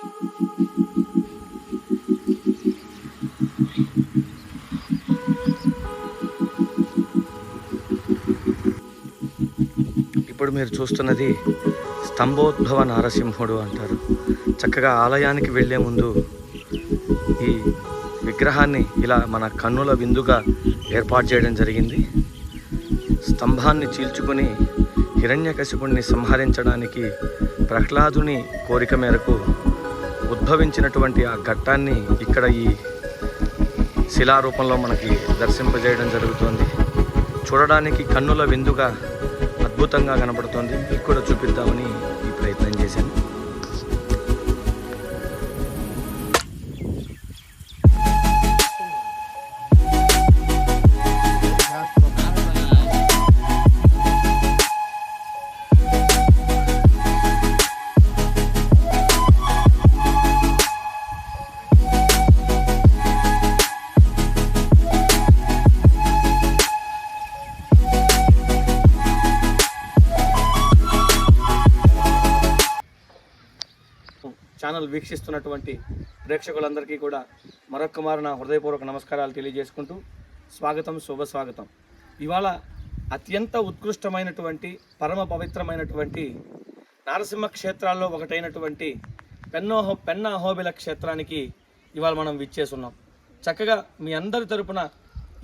ఇప్పుడు మీరు చూస్తున్నది స్తంభోద్భవ నారసింహుడు అంటారు. చక్కగా ఆలయానికి వెళ్ళే ముందు ఈ విగ్రహాన్ని ఇలా మన కన్నుల విందుగా ఏర్పాటు చేయడం జరిగింది. స్తంభాన్ని చీల్చుకుని హిరణ్యకశిపుణ్ణి సంహరించడానికి ప్రహ్లాదుని కోరిక మేరకు ఉద్భవించినటువంటి ఆ ఘట్టాన్ని ఇక్కడ ఈ శిలారూపంలో మనకి దర్శింపజేయడం జరుగుతోంది. చూడడానికి కన్నుల విందుగా అద్భుతంగా కనబడుతోంది. మీకు కూడా చూపిద్దామని ఈ ప్రయత్నం చేశాను. వీక్షిస్తున్నటువంటి ప్రేక్షకులందరికీ కూడా మరొక్క మారు నా హృదయపూర్వక నమస్కారాలు తెలియజేసుకుంటూ స్వాగతం శుభ స్వాగతం. ఇవాళ అత్యంత ఉత్కృష్టమైనటువంటి పరమ పవిత్రమైనటువంటి నారసింహ క్షేత్రాల్లో ఒకటైనటువంటి పెన్నోహో పెన్న అహోబిల క్షేత్రానికి ఇవాళ మనం విచ్చేసున్నాం. చక్కగా మీ అందరి తరపున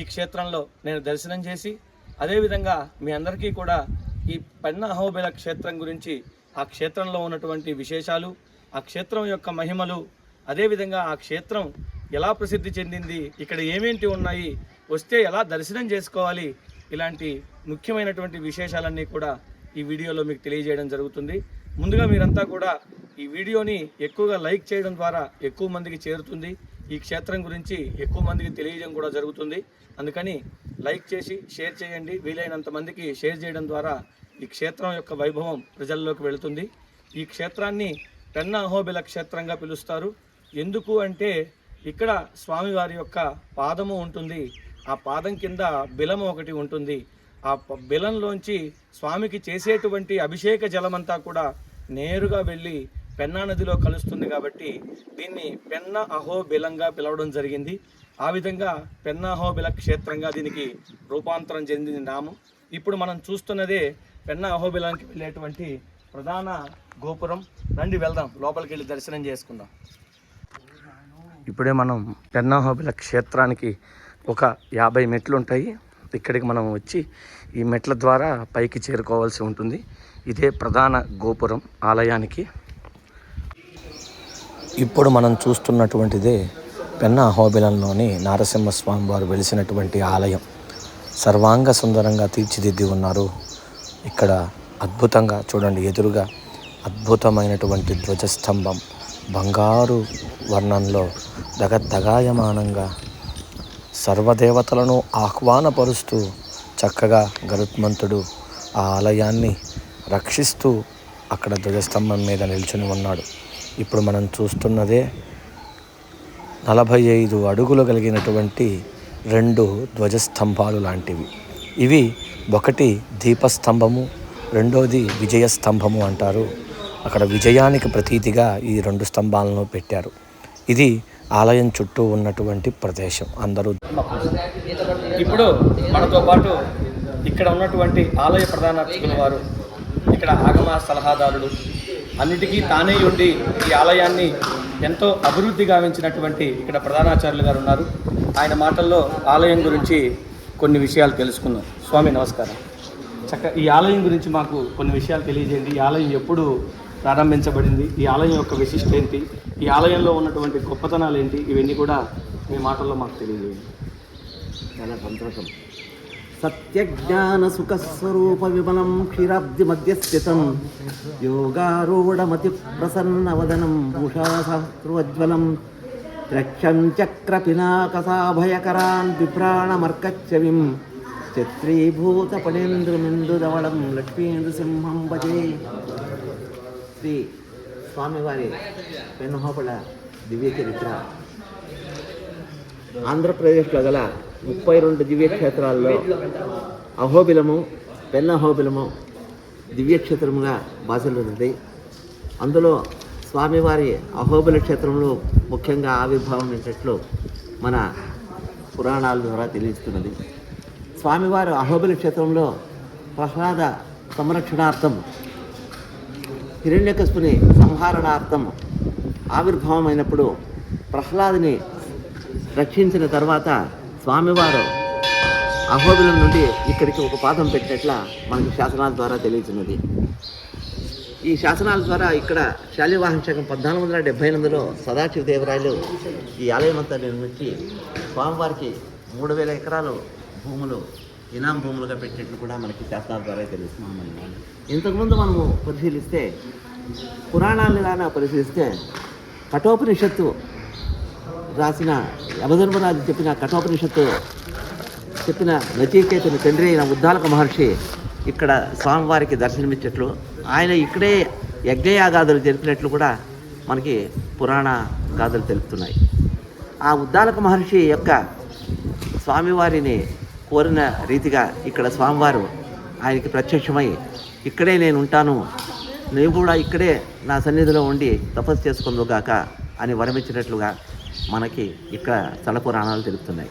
ఈ క్షేత్రంలో నేను దర్శనం చేసి అదేవిధంగా మీ అందరికీ కూడా ఈ పెన్న అహోబిల క్షేత్రం గురించి ఆ క్షేత్రంలో ఉన్నటువంటి విశేషాలు ఆ క్షేత్రం యొక్క మహిమలు అదేవిధంగా ఆ క్షేత్రం ఎలా ప్రసిద్ధి చెందింది ఇక్కడ ఏమేంటి ఉన్నాయి వస్తే ఎలా దర్శనం చేసుకోవాలి ఇలాంటి ముఖ్యమైనటువంటి విశేషాలన్నీ కూడా ఈ వీడియోలో మీకు తెలియజేయడం జరుగుతుంది. ముందుగా మీరంతా కూడా ఈ వీడియోని ఎక్కువగా లైక్ చేయడం ద్వారా ఎక్కువ మందికి చేరుతుంది. ఈ క్షేత్రం గురించి ఎక్కువ మందికి తెలియజేయడం కూడా జరుగుతుంది. అందుకని లైక్ చేసి షేర్ చేయండి. వీలైనంత మందికి షేర్ చేయడం ద్వారా ఈ క్షేత్రం యొక్క వైభవం ప్రజల్లోకి వెళుతుంది. ఈ క్షేత్రాన్ని పెన్న అహోబిల క్షేత్రంగా పిలుస్తారు. ఎందుకు అంటే ఇక్కడ స్వామివారి యొక్క పాదము ఉంటుంది. ఆ పాదం కింద బిలము ఒకటి ఉంటుంది. ఆ బిలంలోంచి స్వామికి చేసేటువంటి అభిషేక జలమంతా కూడా నేరుగా వెళ్ళి పెన్నా నదిలో కలుస్తుంది కాబట్టి దీన్ని పెన్న అహోబిలంగా పిలవడం జరిగింది. ఆ విధంగా పెన్నాహోబిల క్షేత్రంగా దీనికి రూపాంతరం చెందింది నామం. ఇప్పుడు మనం చూస్తున్నదే పెన్న అహోబిలానికి వెళ్ళేటువంటి ప్రధాన గోపురం. రండి వెళ్దాం. లోపలికి వెళ్ళి దర్శనం చేసుకుందాం. ఇప్పుడే మనం పెన్నాహోబిల క్షేత్రానికి ఒక యాభై మెట్లు ఉంటాయి ఇక్కడికి మనం వచ్చి ఈ మెట్ల ద్వారా పైకి చేరుకోవాల్సి ఉంటుంది. ఇదే ప్రధాన గోపురం ఆలయానికి. ఇప్పుడు మనం చూస్తున్నటువంటిదే పెన్నాహోబిలంలోని నారసింహస్వామి వారు వెలిసినటువంటి ఆలయం. సర్వాంగ సుందరంగా తీర్చిదిద్ది ఉన్నారు ఇక్కడ అద్భుతంగా చూడండి ఎదురుగా అద్భుతమైనటువంటి ధ్వజస్తంభం. బంగారు వర్ణంలో దగద్దగాయమానంగా సర్వదేవతలను ఆహ్వానపరుస్తూ చక్కగా గరుత్మంతుడు ఆ ఆలయాన్ని రక్షిస్తూ అక్కడ ధ్వజస్తంభం మీద నిల్చుని ఉన్నాడు. ఇప్పుడు మనం చూస్తున్నదే నలభై ఐదు అడుగులు కలిగినటువంటి రెండు ధ్వజస్తంభాలు లాంటివి. ఇవి ఒకటి దీపస్తంభము రెండోది విజయస్తంభము అంటారు. అక్కడ విజయానికి ప్రతీతిగా ఈ రెండు స్తంభాలను పెట్టారు. ఇది ఆలయం చుట్టూ ఉన్నటువంటి ప్రదేశం. అందరూ ఇప్పుడు మనతో పాటు ఇక్కడ ఉన్నటువంటి ఆలయ ప్రధాన అర్చకుల వారు ఇక్కడ ఆగమ సలహాదారుడు అన్నిటికీ తానే ఉండి ఈ ఆలయాన్ని ఎంతో అభివృద్ధి గావించినటువంటి ఇక్కడ ప్రధానాచార్యులు గారు ఉన్నారు. ఆయన మాటల్లో ఆలయం గురించి కొన్ని విషయాలు తెలుసుకుందాం. స్వామి నమస్కారం. చక్క ఈ ఆలయం గురించి మాకు కొన్ని విషయాలు తెలియజేయండి. ఈ ఆలయం ఎప్పుడు ప్రారంభించబడింది? ఈ ఆలయం యొక్క విశిష్ట ఏంటి? ఈ ఆలయంలో ఉన్నటువంటి గొప్పతనాలు ఏంటి? ఇవన్నీ కూడా మీ మాటల్లో మాకు తెలియజేయండి. చాలా సంతోషం. సత్యజ్ఞాన సుఖ స్వరూప విమలం క్షీరాబ్ది మధ్య స్థితం యోగారూఢమతి ప్రసన్నవదనం భూషా సహస్రోజ్వలం రక్షం చక్ర పినాకసాభయకరాన్ విభ్రాణమర్కచ్చవిం చత్రీభూత పణేంద్రమిందుదవళం లక్ష్మీంద్రసింహం భజే. శ్రీ స్వామివారి పెనుహోపల దివ్య చరిత్ర ఆంధ్రప్రదేశ్లో గల ముప్పై రెండు దివ్యక్షేత్రాల్లో అహోబిలము పెన్నహోబిలము దివ్యక్షేత్రముగా భాషలున్నది అందులో స్వామివారి అహోబిల క్షేత్రంలో ముఖ్యంగా ఆవిర్భావం ఏంటట్లు మన పురాణాల ద్వారా తెలియస్తున్నది స్వామివారు అహోబిల క్షేత్రంలో ప్రహ్లాద సంరక్షణార్థం హిరణ్యకశిపుని సంహరణార్థం ఆవిర్భావమైనప్పుడు ప్రహ్లాదిని రక్షించిన తర్వాత స్వామివారు అహోబిల నుండి ఇక్కడికి ఒక పాదం పెట్టినట్ల మనకి శాసనాల ద్వారా తెలియచున్నది ఈ శాసనాల ద్వారా ఇక్కడ శాలివాహన శకం పద్నాలుగు వందల డెబ్బై ఎనిమిదిలో సదాశివ దేవరాయలు ఈ ఆలయం అంతా నిర్మించి స్వామివారికి మూడు వేల ఎకరాలు భూములు ఇనాం భూములుగా పెట్టినట్లు కూడా మనకి శాస్త్రాల ద్వారా తెలుస్తుంది ఇంతకుముందు మనము పరిశీలిస్తే పురాణాలను కానీ పరిశీలిస్తే కఠోపనిషత్తు రాసిన యమధర్మరాజు చెప్పిన కఠోపనిషత్తు చెప్పిన నచీకేతుని తండ్రి అయిన ఉద్దాలక మహర్షి ఇక్కడ స్వామివారికి దర్శనమిచ్చేట్లు ఆయన ఇక్కడే యజ్ఞయాగాదులు జరిపినట్లు కూడా మనకి పురాణ గాథలు తెలుపుతున్నాయి. ఆ ఉద్దాలక మహర్షి యొక్క స్వామివారిని కోరిన రీతిగా ఇక్కడ స్వామివారు ఆయనకి ప్రత్యక్షమై ఇక్కడే నేను ఉంటాను. నువ్వు కూడా ఇక్కడే నా సన్నిధిలో ఉండి తపస్సు చేసుకుందుగాక అని వరమిచ్చినట్లుగా మనకి ఇక్కడ స్థల పురాణాలు తెలుపుతున్నాయి.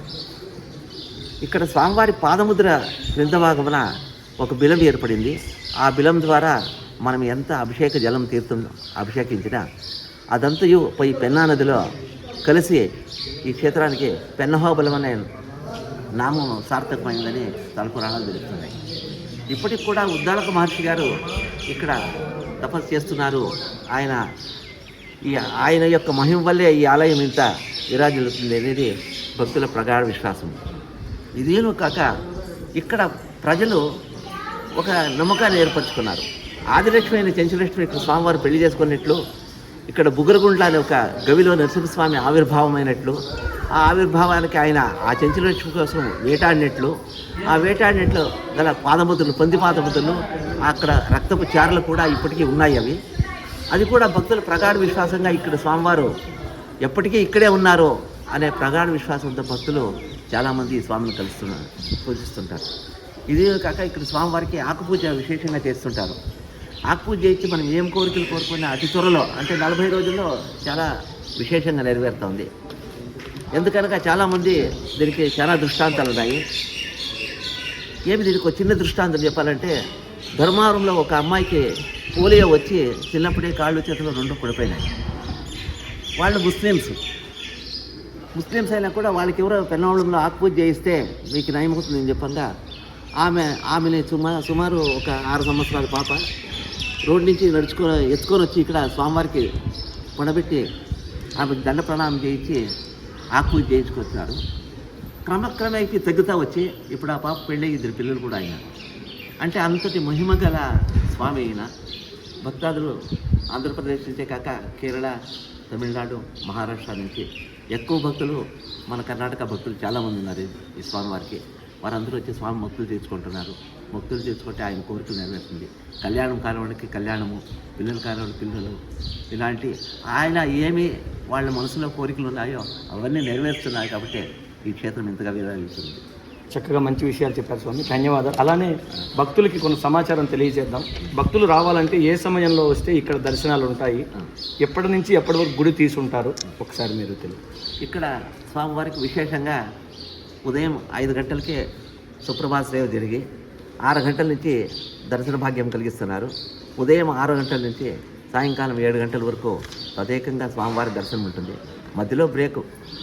ఇక్కడ స్వామివారి పాదముద్ర క్రింద భాగమున ఒక బిలం ఏర్పడింది. ఆ బిలం ద్వారా మనం ఎంత అభిషేక జలం తీర్థం అభిషేకించినా అదంతయు పోయి పెన్నా నదిలో కలిసి ఈ క్షేత్రానికి పెన్నహోబలం అనే నామం సార్థకమైందని తలపురాణాలు పురాణాలు ఇప్పటికి కూడా ఉద్దాలక మహర్షి గారు ఇక్కడ తపస్సు చేస్తున్నారు. ఆయన ఈ ఆయన యొక్క మహిమ వల్లే ఈ ఆలయం ఇంత విరాజిల్లుతుంది అనేది భక్తుల ప్రగాఢ విశ్వాసం. ఇదేను కాక ఇక్కడ ప్రజలు ఒక నమ్మకాన్ని ఏర్పరచుకున్నారు. ఆదిలక్ష్మి అయిన చెంచులక్ష్మి ఇక్కడ స్వామివారు పెళ్ళి చేసుకున్నట్లు ఇక్కడ బుగరగుండ్ల అనే ఒక గవిలో నరసింహస్వామి ఆవిర్భావమైనట్లు ఆ ఆవిర్భావానికి ఆయన ఆ చెంచులక్ష్మి కోసం వేటాడినట్లు ఆ వేటాడినట్లు గల పాదముద్రలు పంది పాదముద్రలు అక్కడ రక్తపు చారలు కూడా ఇప్పటికీ ఉన్నాయి అవి. అది కూడా భక్తుల ప్రగాఢ విశ్వాసంగా ఇక్కడ స్వామివారు ఎప్పటికీ ఇక్కడే ఉన్నారు అనే ప్రగాఢ విశ్వాసంతో భక్తులు చాలామంది ఈ స్వామిని కలుస్తున్నారు పూజిస్తుంటారు. ఇదే కాక ఇక్కడ స్వామివారికి ఆకుపూజ విశేషంగా చేస్తుంటారు. ఆకుపూజ చేయించి మనం ఏం కోరికలు కోరుకున్నా అతి త్వరలో అంటే నలభై రోజుల్లో చాలా విశేషంగా నెరవేరుతుంది. ఎందుకనగా చాలామంది దీనికి చాలా దృష్టాంతాలు ఉన్నాయి. ఏమి దీనికి ఒక చిన్న దృష్టాంతం చెప్పాలంటే ధర్మవరంలో ఒక అమ్మాయికి పోలియో వచ్చి చిన్నప్పుడే కాళ్ళు చేతులు రెండు పడిపోయినాయి. వాళ్ళు ముస్లిమ్స్. ముస్లిమ్స్ అయినా కూడా వాళ్ళకి ఎవరో పెన్నవాళ్ళంలో ఆకుపూజ చేయిస్తే మీకు నయమవుతుంది నేను చెప్పంగా ఆమె ఆమెని సుమా సుమారు ఒక ఆరు సంవత్సరాల పాప రోడ్ నుంచి నడుచుకొని ఎత్తుకొని వచ్చి ఇక్కడ స్వామివారికి పొడబెట్టి ఆమెకు దండ ప్రణామం చేయించి ఆకుపూజ చేయించుకొచ్చినారు క్రమక్రమేకి తగ్గుతా వచ్చి ఇప్పుడు ఆ పాప పెళ్ళి ఇద్దరు పిల్లలు కూడా అయినారు. అంటే అంతటి మహిమ గల స్వామి అయిన భక్తాదులు ఆంధ్రప్రదేశ్ నుంచే కాక కేరళ తమిళనాడు మహారాష్ట్ర నుంచి ఎక్కువ భక్తులు మన కర్ణాటక భక్తులు చాలామంది ఉన్నారు ఈ స్వామివారికి. వారందరూ వచ్చి స్వామి భక్తులు తీర్చుకుంటున్నారు. భక్తులు తీర్చుకుంటే ఆయన కోరికలు నెరవేరుతుంది. కళ్యాణం కానివాడికి కళ్యాణము పిల్లలు కానివాడి పిల్లలు. ఇలాంటి ఆయన ఏమి వాళ్ళ మనసులో కోరికలు ఉన్నాయో అవన్నీ నెరవేరుస్తున్నాయి కాబట్టి ఈ క్షేత్రం ఇంతగా విరాజిస్తుంది చక్కగా మంచి విషయాలు చెప్పారు స్వామి. ధన్యవాదాలు. అలానే భక్తులకి కొన్ని సమాచారం తెలియజేద్దాం. భక్తులు రావాలంటే ఏ సమయంలో వస్తే ఇక్కడ దర్శనాలు ఉంటాయి? ఎప్పటి నుంచి ఎప్పటి వరకు గుడి తీసుంటారు? ఒకసారి మీరు తెలియదు ఇక్కడ స్వామివారికి విశేషంగా ఉదయం ఐదు గంటలకే సుప్రభాత సేవ జరిగి ఆరు గంటల నుంచి దర్శన భాగ్యం కలిగిస్తున్నారు. ఉదయం ఆరు గంటల నుంచి సాయంకాలం ఏడు గంటల వరకు ప్రత్యేకంగా స్వామివారి దర్శనం ఉంటుంది. మధ్యలో బ్రేక్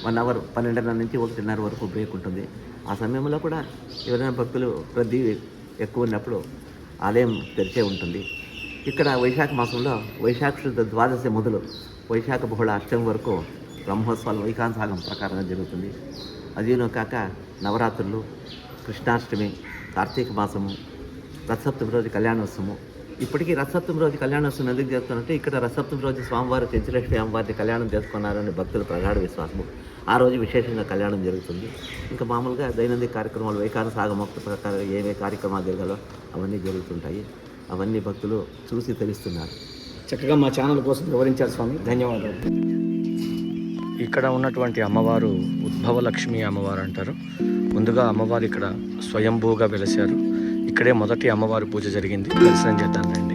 వన్ అవర్ పన్నెండున్నర నుంచి ఒకటిన్నర వరకు బ్రేక్ ఉంటుంది. ఆ సమయంలో కూడా ఎవరైనా భక్తులు రద్దీ ఎక్కువ ఉన్నప్పుడు ఆలయం తెరిచే ఉంటుంది. ఇక్కడ వైశాఖ మాసంలో వైశాఖ శుద్ధ ద్వాదశి మొదలు వైశాఖ బహుళ అష్టమి వరకు బ్రహ్మోత్సవాలు వైకాంతాగం ప్రకారంగా జరుగుతుంది. అదేనో కాక నవరాత్రులు కృష్ణాష్టమి కార్తీక మాసము రథసప్తమి రోజు కళ్యాణోత్సవము. ఇప్పటికీ రథసప్తమి రోజు కళ్యాణోత్సవం ఎందుకు చేస్తానంటే ఇక్కడ రథసప్తమి రోజు స్వామివారు చెంచలక్ష్మి అమ్మవారిని కళ్యాణం చేసుకున్నారని భక్తుల ప్రగాఢ విశ్వాసము. ఆ రోజు విశేషంగా కళ్యాణం జరుగుతుంది. ఇంకా మామూలుగా దైనందిక కార్యక్రమాలు వైకాన సాగమోక్త ప్రకారం ఏవే కార్యక్రమాలు జరగాలో అవన్నీ జరుగుతుంటాయి. అవన్నీ భక్తులు చూసి తెలుస్తున్నారు. చక్కగా మా ఛానల్ కోసం వివరించారు స్వామి. ధన్యవాదాలు. ఇక్కడ ఉన్నటువంటి అమ్మవారు ఉద్భవ లక్ష్మి అమ్మవారు అంటారు. ముందుగా అమ్మవారు ఇక్కడ స్వయంభూగా వెలిశారు. ఇక్కడే మొదటి అమ్మవారి పూజ జరిగింది. దర్శనం చేద్దాం రండి.